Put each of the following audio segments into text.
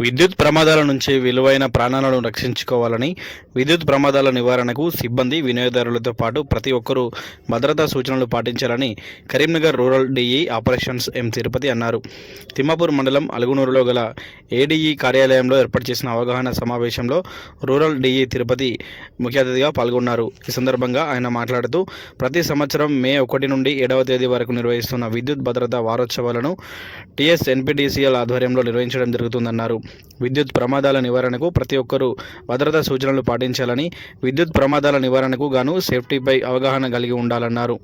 విద్యుత్ ప్రమాదాల నుంచి విలువైన ప్రాణాలను రక్షించుకోవాలని విద్యుత్ ప్రమాదాల నివారణకు సిబ్బంది వినియోగదారులతో పాటు ప్రతి ఒక్కరూ భద్రతా సూచనలు పాటించాలని Karimnagar rural DE operations M Tirupati అన్నారు. తిమ్మాపూర్ మండలం అలుగునూరులో గల ఏడీఈ కార్యాలయంలో ఏర్పాటు చేసిన అవగాహన సమావేశంలో రూరల్ డిఈ తిరుపతి ముఖ్య అతిథిగా పాల్గొన్నారు. ఈ సందర్భంగా ఆయన మాట్లాడుతూ ప్రతి సంవత్సరం మే ఒకటి నుండి ఏడవ తేదీ వరకు నిర్వహిస్తున్న విద్యుత్ భద్రతా వారోత్సవాలను టీఎస్ ఎన్పిడిసిఎల్ ఆధ్వర్యంలో నిర్వహించడం జరుగుతుందన్నారు. విద్యుత్ ప్రమాదాల నివారణకు ప్రతి ఒక్కరూ భద్రతా సూచనలు పాటించాలని విద్యుత్ ప్రమాదాల నివారణకు గాను సేఫ్టీపై అవగాహన కలిగి ఉండాలన్నారు.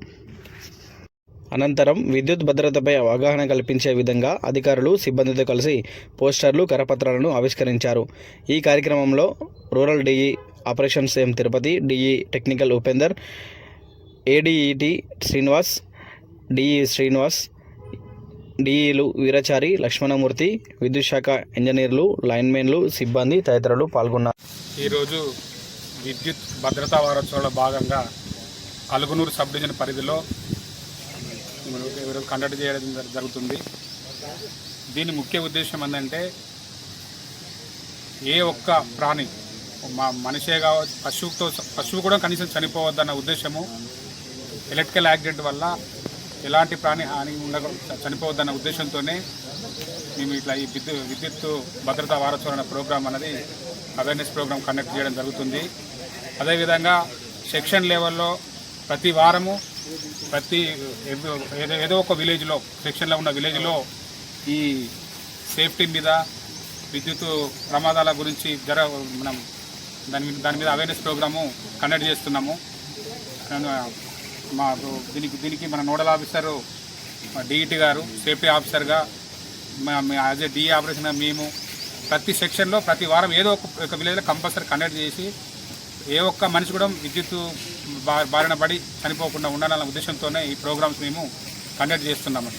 అనంతరం విద్యుత్ భద్రతపై అవగాహన కల్పించే విధంగా అధికారులు సిబ్బందితో కలిసి పోస్టర్లు కరపత్రాలను ఆవిష్కరించారు. ఈ కార్యక్రమంలో rural DE operations M Tirupati DE technical Upender ADET Srinivas DE Srinivas డిఈలు Veerachari Lakshmanamurthy విద్యుత్ శాఖ ఇంజనీర్లు లైన్మెన్లు సిబ్బంది తదితరులు పాల్గొన్నారు. ఈరోజు విద్యుత్ భద్రతా వారోత్సవంలో భాగంగా అలుగునూరు సబ్ డివిజన్ పరిధిలో కండక్ట్ చేయడం జరుగుతుంది. దీని ముఖ్య ఉద్దేశం ఏంటంటే ఏ ఒక్క ప్రాణి మా మనిషే కావచ్చు పశువుతో పశువు కూడా కనీసం చనిపోవద్దన్న ఉద్దేశము ఎలక్ట్రికల్ యాక్సిడెంట్ వల్ల ఎలాంటి ప్రాణి హాని ఉండ చనిపోవద్దన్న ఉద్దేశంతోనే మేము ఇట్లా ఈ విద్యుత్ విద్యుత్ భద్రతా వారోత్సవం ప్రోగ్రాం ప్రోగ్రామ్ అనేది అవేర్నెస్ ప్రోగ్రామ్ కండక్ట్ చేయడం జరుగుతుంది. అదేవిధంగా సెక్షన్ లెవెల్లో ప్రతి వారము ప్రతి ఏదో- ఏదో- ఒక విలేజ్లో సెక్షన్లో ఉన్న విలేజ్లో ఈ సేఫ్టీ మీద విద్యుత్ ప్రమాదాల గురించి జర మనం దాని మీద దాని మీద అవేర్నెస్ ప్రోగ్రాము కండక్ట్ చేస్తున్నాము. మా దీనికి దీనికి మన నోడల్ ఆఫీసరు డిఈటి గారు సేఫ్టీ ఆఫీసర్గా యాజ్ ఏ డిఈ ఆపరేషన్ మేము ప్రతి సెక్షన్లో ప్రతి వారం ఏదో ఒక ఒక విలేజ్లో కంపల్సరీ కండక్ట్ చేసి ఏ ఒక్క మనిషి కూడా విద్యుత్ బా- బారిన పడి చనిపోకుండా ఉండాలన్న ఉద్దేశంతోనే ఈ ప్రోగ్రామ్స్ మేము కండక్ట్ చేస్తున్నాము.